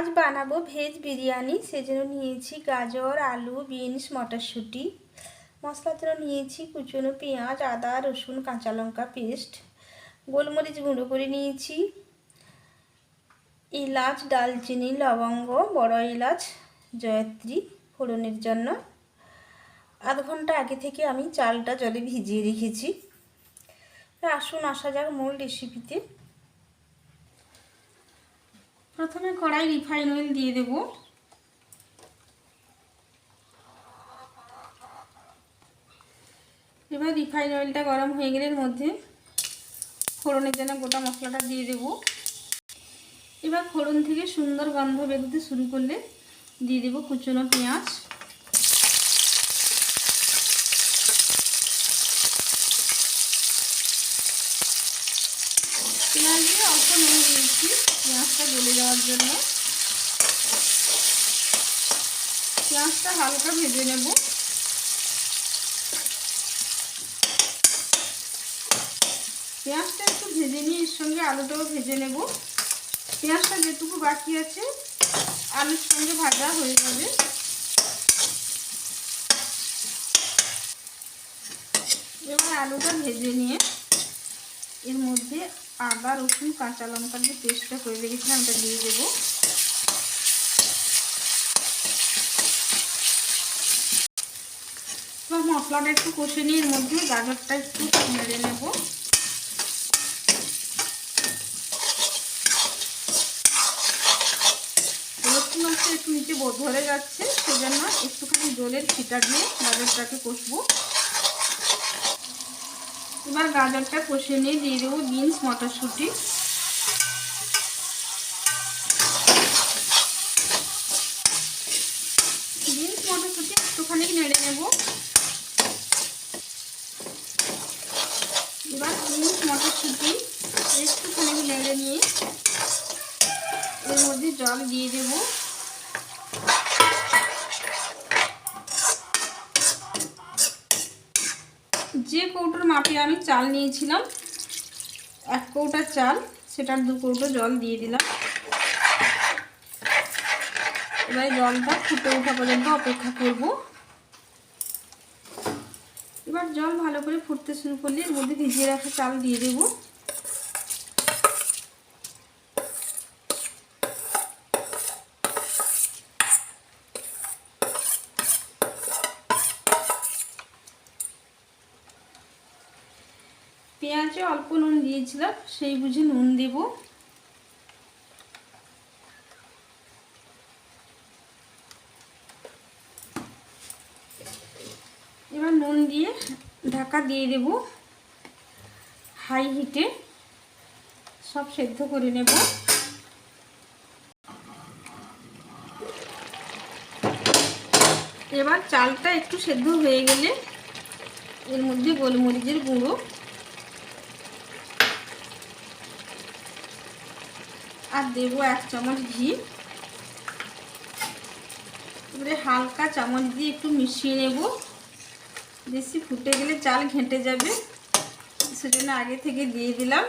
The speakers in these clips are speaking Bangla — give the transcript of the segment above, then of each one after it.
আজ বানাবো ভেজ বিরিয়ানি। সেজন্য নিয়েছি গাজর, আলু, বিনস, মটরশুঁটি। মশলার জন্য নিয়েছি কুচনো পেঁয়াজ, আদা, রসুন, কাঁচা লঙ্কা পেস্ট। গোলমরিচ গুঁড়ো করে নিয়েছি। এলাচ ডালচিনি লবঙ্গ, বড় এলাচ, জয়ত্রী, ফোড়নের জন্য। আধ ঘণ্টা আগে থেকে আমি চালটা জলে ভিজিয়ে রেখেছি। আসুন, আসা যাক মূল রেসিপিতে প্রথমে কড়াই রিফাইন অয়েল দিয়ে দেব। এবার রিফাইন অয়েলটা গরম হয়ে গেলে মধ্যে ফোড়নের জন্য গোটা মশলাটা দিয়ে দেব। এবার ফোড়ন থেকে সুন্দর গন্ধ বেরোতে শুরু করলে দিয়ে দেব কুচনো পেঁয়াজ দিয়ে অল্প নুন দিয়েছি পেঁয়াজটা গলে যাওয়ার জন্য। পেঁয়াজটা হালকা ভেজে নেব। পেঁয়াজটা একটু ভেজে নিয়ে এর সঙ্গে আলুটাও ভেজে নেব। পেঁয়াজটা যেটুকু বাকি আছে, আলুর সঙ্গে ভাজা হয়ে যাবে। এবার আলুটা ভেজে নিয়ে এর মধ্যে আদা, রসুন, কাঁচা লঙ্কার যে পেস্টটা করে রেখেছিলাম, ওটা দিয়ে দেবো। মশলাটা একটু কষে নিয়ে এর মধ্যে গাজরটা একটু মেরে নেব। রসুন একটু নিচে ধরে যাচ্ছে, সেজন্য একটুখানি জলের ছিটা দিয়ে গাজরটাকে কষবো। এবার গাজরটা কষে নিয়ে দিয়ে দেবো বিনস, মটরশুঁটি। বিনস, মটরশুঁটি একটুখানি নেড়ে নেব। এবার বিনস, মটরশুঁটি একটুখানি নেড়ে নিয়ে এর মধ্যে জল দিয়ে দেবো। আমি চাল নিয়েছিলাম। এক কৌটা চাল, সেটার দু কৌটো জল দিয়ে দিলাম। এবার জলটা ফুটে ওঠা পর্যন্ত অপেক্ষা করব। এবার জল ভালো করে ফুটতে শুরু করলে এর মধ্যে ভিজিয়ে রাখা চাল দিয়ে দেবো। পেঁয়াজে অল্প নুন দিয়েছিলাম, সেই বুঝে নুন দেব। এবার নুন দিয়ে ঢাকা দিয়ে দেব। হাই হিটে সব সেদ্ধ করে নেব। এবার চালটা একটু সেদ্ধ হয়ে গেলে এর মধ্যে গোলমরিচের গুঁড়ো আর দেবো এক চামচ ঘি। এবারে হালকা চামচ দিয়ে একটু মিশিয়ে নেব। বেশি ফুটে গেলে চাল ঘেঁটে যাবে। সেজন্য আগে থেকে দিয়ে দিলাম।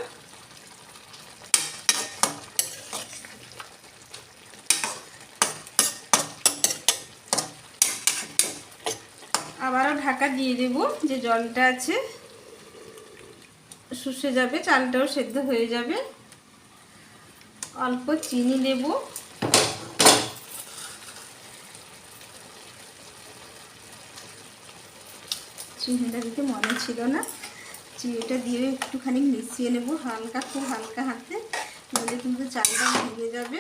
আবারও ঢাকা দিয়ে দেব যে জলটা আছে। শুষে যাবে, চালটাও সেদ্ধ হয়ে যাবে। অল্প চিনি দেব। চিনিটা দিতে মনে ছিল না। চিনিটা দিয়ে একটুখানি মিশিয়ে নেব হালকা, খুব হালকা হাতে। নইলে কিন্তু চালটা ভেঙে যাবে।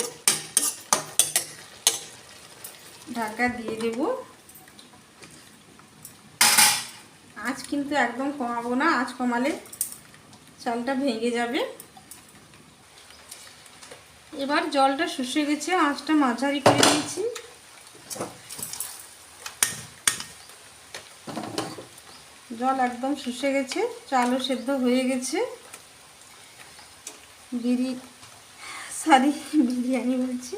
ঢাকা দিয়ে দেব। আঁচ কিন্তু একদম কমাবো না, আঁচ কমালে চালটা ভেঙে যাবে। এবার জলটা শুষে গেছে, আঁচটা মাঝারি করে দিয়েছি জল একদম শুষে গেছে, চালও সেদ্ধ হয়ে গেছে। বিরি, সরি, বিরিয়ানি বলছি,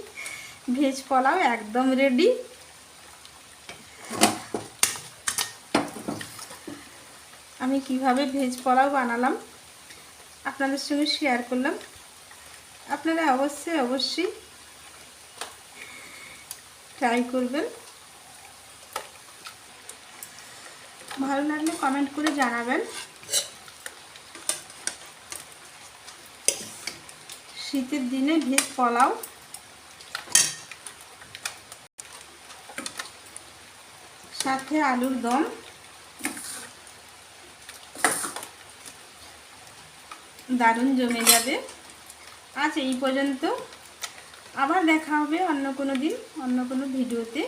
ভেজ পোলাও একদম রেডি আমি কীভাবে ভেজ পোলাও বানালাম, আপনাদের সঙ্গে শেয়ার করলাম। আপনারা অবশ্যই অবশ্যই ট্রাই করবেন। ভালো লাগলে কমেন্ট করে জানাবেন। শীতের দিনে ভেজ পোলাও। সাথে আলুর দম। দারুণ জমে যাবে। আজ এই পর্যন্ত। আবার দেখা হবে অন্য কোনো দিন অন্য কোনো ভিডিওতে।